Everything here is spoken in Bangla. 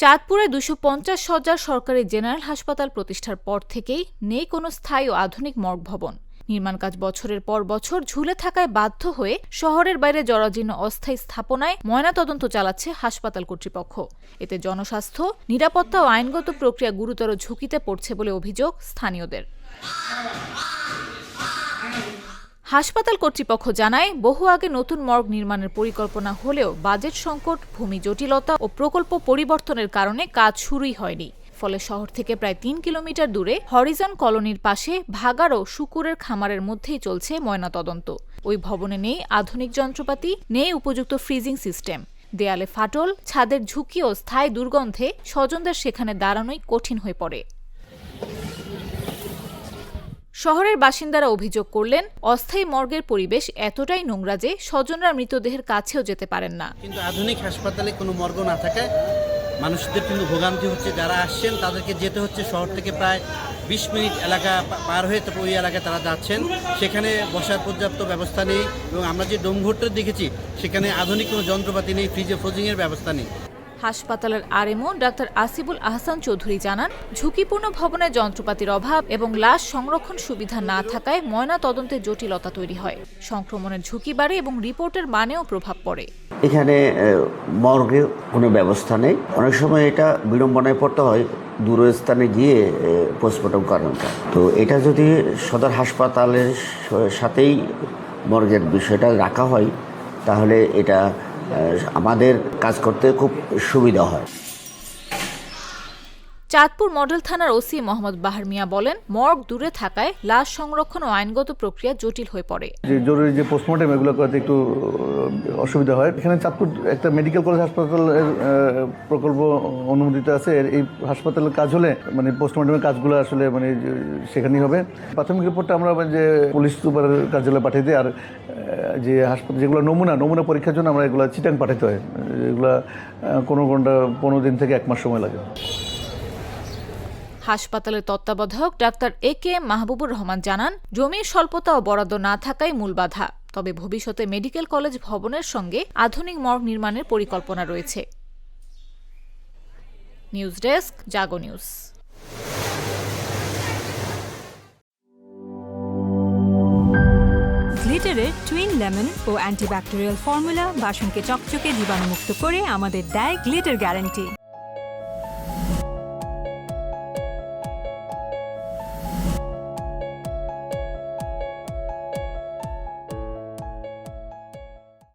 চাঁদপুরে দুশো পঞ্চাশ সজ্জার সরকারি জেনারেল হাসপাতাল প্রতিষ্ঠার পর থেকেই নেই কোনো স্থায়ী ও আধুনিক মর্গ ভবন নির্মাণ কাজ বছরের পর বছর ঝুলে থাকায় বাধ্য হয়ে শহরের বাইরে জরাজীর্ণ অস্থায়ী স্থাপনায় ময়নাতদন্ত চালাচ্ছে হাসপাতাল কর্তৃপক্ষ। এতে জনস্বাস্থ্য, নিরাপত্তা ও আইনগত প্রক্রিয়া গুরুতর ঝুঁকিতে পড়ছে বলে অভিযোগ স্থানীয়দের। হাসপাতাল কর্তৃপক্ষ জানায়, বহু আগে নতুন মর্গ নির্মাণের পরিকল্পনা হলেও বাজেট সংকট, ভূমি জটিলতা ও প্রকল্প পরিবর্তনের কারণে কাজ শুরুই হয়নি। ফলে শহর থেকে প্রায় তিন কিলোমিটার দূরে হরিজন কলোনির পাশে ভাগার ও শুকুরের খামারের মধ্যেই চলছে ময়নাতদন্ত। ওই ভবনে নেই আধুনিক যন্ত্রপাতি, নেই উপযুক্ত ফ্রিজিং সিস্টেম। দেয়ালে ফাটল, ছাদের ঝুঁকি ও স্থায়ী দুর্গন্ধে স্বজনদের সেখানে দাঁড়ানোই কঠিন হয়ে পড়ে। শহরের বাসিন্দারা অভিযোগ করলেন, অস্থায়ী মর্গের পরিবেশ এতটাই নোংরা যে স্বজনরা মৃতদেহের কাছেও যেতে পারেন না। কিন্তু আধুনিক হাসপাতালে কোনো মর্গ না থাকায় মানুষদের কিন্তু ভোগান্তি হচ্ছে। যারা আসছেন, তাদেরকে যেতে হচ্ছে শহর থেকে প্রায় বিশ মিনিট এলাকা পার হয়ে তারপর ওই এলাকায় তারা যাচ্ছেন। সেখানে বসার পর্যাপ্ত ব্যবস্থা নেই এবং আমরা যে ডোমঘরটা দেখেছি, সেখানে আধুনিক কোনো যন্ত্রপাতি নেই ফ্রিজে ফ্রোজিংয়ের ব্যবস্থা নেই। হাসপাতালের আরএমও ডাক্তার আসিবুল আহসান চৌধুরী জানান, ঝুঁকিপূর্ণ ভবনে যন্ত্রপাতির অভাব এবং লাশ সংরক্ষণ সুবিধা না থাকায় ময়না তদন্তে জটিলতা তৈরি হয়। সংক্রমণের ঝুঁকি বাড়ে এবং রিপোর্টের মানেও প্রভাব পড়ে। এখানে মর্গে কোনো ব্যবস্থা নেই। অনেক সময় এটা বিড়ম্বনায় পড়তে হয় দূর স্থানে গিয়ে পোস্টমর্টম করানোটা। তো এটা যদি সদর হাসপাতালের সাথেই মর্গের বিষয়টা রাখা হয়, তাহলে এটা আমাদের কাজ করতে খুব সুবিধা হয়। চাঁদপুর মডেল থানার ওসি মোহাম্মদ বাহার মিয়া বলেন, মর্গ দূরে থাকায় লাশ সংরক্ষণ ও আইনগত প্রক্রিয়া জটিল হয়ে পড়ে। যে জরুরি যে পোস্টমর্টম এগুলো করতে একটু অসুবিধা হয়। এখানে চাঁদপুর একটা মেডিকেল কলেজ হাসপাতালের প্রকল্প অনুমোদিত আছে। এই হাসপাতালের কাজ হলে মানে পোস্টমর্টমের কাজগুলো আসলে মানে সেখানেই হবে। প্রাথমিক রিপোর্টটা আমরা যে, পুলিশ সুপারের কার্যালয়ে পাঠিয়ে দিই। আর যে হাসপাতাল, যেগুলো নমুনা নমুনা পরীক্ষার জন্য আমরা এগুলো চিটাং পাঠাতে হয়। এগুলো কোনো কোনটা পনেরো দিন থেকে এক মাস সময় লাগে। হাসপাতালের তত্ত্বাবধায়ক doctor A K Mahbubur Rahman জানান, জমির স্বল্পতা ও বরাদ্দ না থাকাই মূল বাধা। তবে ভবিষ্যতে মেডিকেল কলেজ ভবনের সঙ্গে আধুনিক মর্গ নির্মাণের পরিকল্পনা রয়েছে। News desk, Jago news. গ্লিটারের twin lemon ও অ্যান্টিব্যাকটেরিয়াল ফর্মুলা বাসনকে চকচকে জীবাণুমুক্ত করে আমাদের দেয় গ্লিটার গ্যারান্টি।